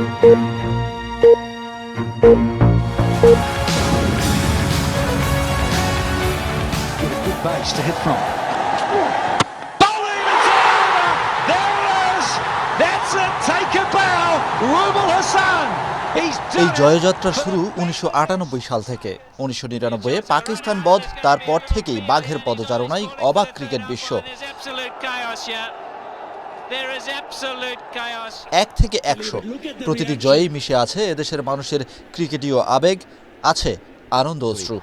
Good base to hit from. Bowling, it's over! There it is! That's it! Take a bow! Rubel Hassan! এই জয়যাত্রা শুরু উনিশশো সাল থেকে উনিশশো নিরানব্বইয়ে পাকিস্তান বধ তারপর থেকেই বাঘের পদচারণায় অবাক ক্রিকেট বিশ্ব এক থেকে একশো প্রতিটি জয়েই মিশে আছে এদেশের মানুষের ক্রিকেটীয় আবেগ আছে আনন্দ অশ্রু।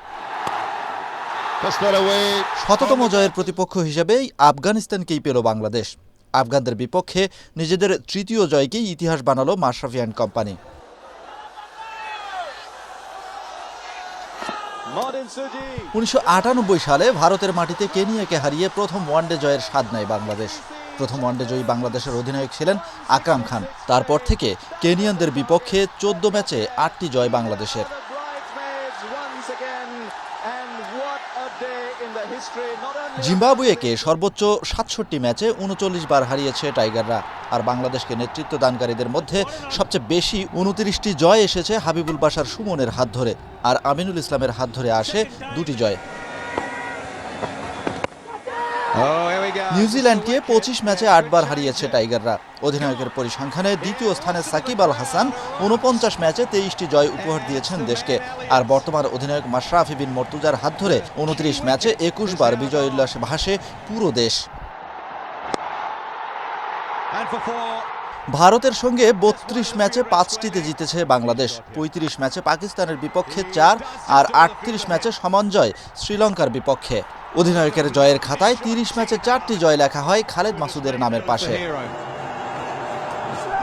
শততম জয়ের প্রতিপক্ষ হিসেবেই আফগানিস্তানকেই পেল বাংলাদেশ। আফগানদের বিপক্ষে নিজেদের তৃতীয় জয়কেই ইতিহাস বানালো মাশরাফি অ্যান্ড কোম্পানি উনিশশো আটানব্বই সালে ভারতের মাটিতে কেনিয়াকে হারিয়ে প্রথম ওয়ানডে জয়ের স্বাদ নেয় বাংলাদেশ। প্রথম ওয়ানডে জয়ী বাংলাদেশের অধিনায়ক ছিলেন আকরাম খান। তারপর থেকে কেনিয়ানদের বিপক্ষে চোদ্দ ম্যাচে আটটি জয় বাংলাদেশের। জিম্বাবুয়েকে সর্বোচ্চ সাতষট্টি ম্যাচে উনচল্লিশ বার হারিয়েছে টাইগাররা, আর বাংলাদেশকে নেতৃত্ব দানকারীদের মধ্যে সবচেয়ে বেশি উনত্রিশটি জয় এসেছে হাবিবুল বাসার সুমনের হাত ধরে, আর আমিনুল ইসলামের হাত ধরে আসে দুটি জয়। নিউজিল্যান্ডকে পঁচিশ ম্যাচে আটবার হারিয়েছে টাইগাররা। অধিনায়কের পরিসংখ্যানে দ্বিতীয় স্থানে সাকিব আল হাসান উনপঞ্চাশ ম্যাচে তেইশটি জয় উপহার দিয়েছেন দেশকে। আর বর্তমান অধিনায়ক মাশরাফি বিন মর্তুজার হাত ধরে উনত্রিশ ম্যাচে একুশ বার বিজয় উল্লাসে ভাসে পুরো দেশ. ভারতের সঙ্গে বত্রিশ ম্যাচে পাঁচটিতে জিতেছে বাংলাদেশ। পঁয়ত্রিশ ম্যাচে পাকিস্তানের বিপক্ষে চার আর আটত্রিশ ম্যাচে সমান জয় শ্রীলঙ্কার বিপক্ষে। অধিনায়কের জয়ের খাতায় তিরিশ ম্যাচে চারটি জয় লেখা হয় খালেদ মাসুদের নামের পাশে।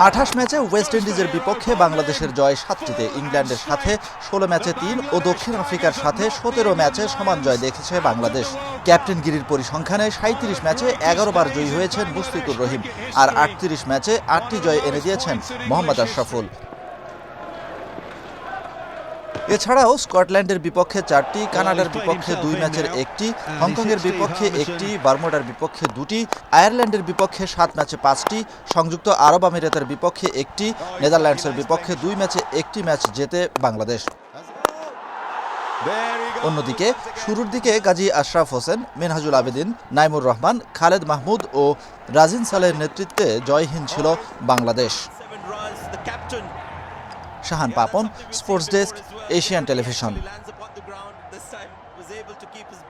আঠাশ ম্যাচে ওয়েস্ট ইন্ডিজের বিপক্ষে বাংলাদেশের জয় সাতটিতে। ইংল্যান্ডের সাথে ষোলো ম্যাচে তিন ও দক্ষিণ আফ্রিকার সাথে সতেরো ম্যাচে সমান জয় দেখেছে বাংলাদেশ। ক্যাপ্টেন গিরির পরিসংখ্যানে সাঁত্রিশ ম্যাচে এগারো বার জয়ী হয়েছেন মুশফিকুর রহিম, আর আটত্রিশ ম্যাচে আটটি জয় এনে দিয়েছেন মোহাম্মদ আশরাফুল। এছাড়াও স্কটল্যান্ডের বিপক্ষে চারটি কানাডার বিপক্ষে দুই ম্যাচের একটি হংকংয়ের বিপক্ষে একটি বার্মোডার বিপক্ষে দুটি আয়ারল্যান্ডের বিপক্ষে সাত ম্যাচে পাঁচটি সংযুক্ত আরব আমিরাতের বিপক্ষে একটি নেদারল্যান্ডসের বিপক্ষে দুই ম্যাচে একটি ম্যাচ জেতে বাংলাদেশ। অন্যদিকে শুরুর দিকে গাজী আশরাফ হোসেন মিনহাজুল আবেদিন নাইমুর রহমান খালেদ মাহমুদ ও রাজিন সালের নেতৃত্বে জয়হীন ছিল Bangladesh. Shahan Papon sports desk Asian television.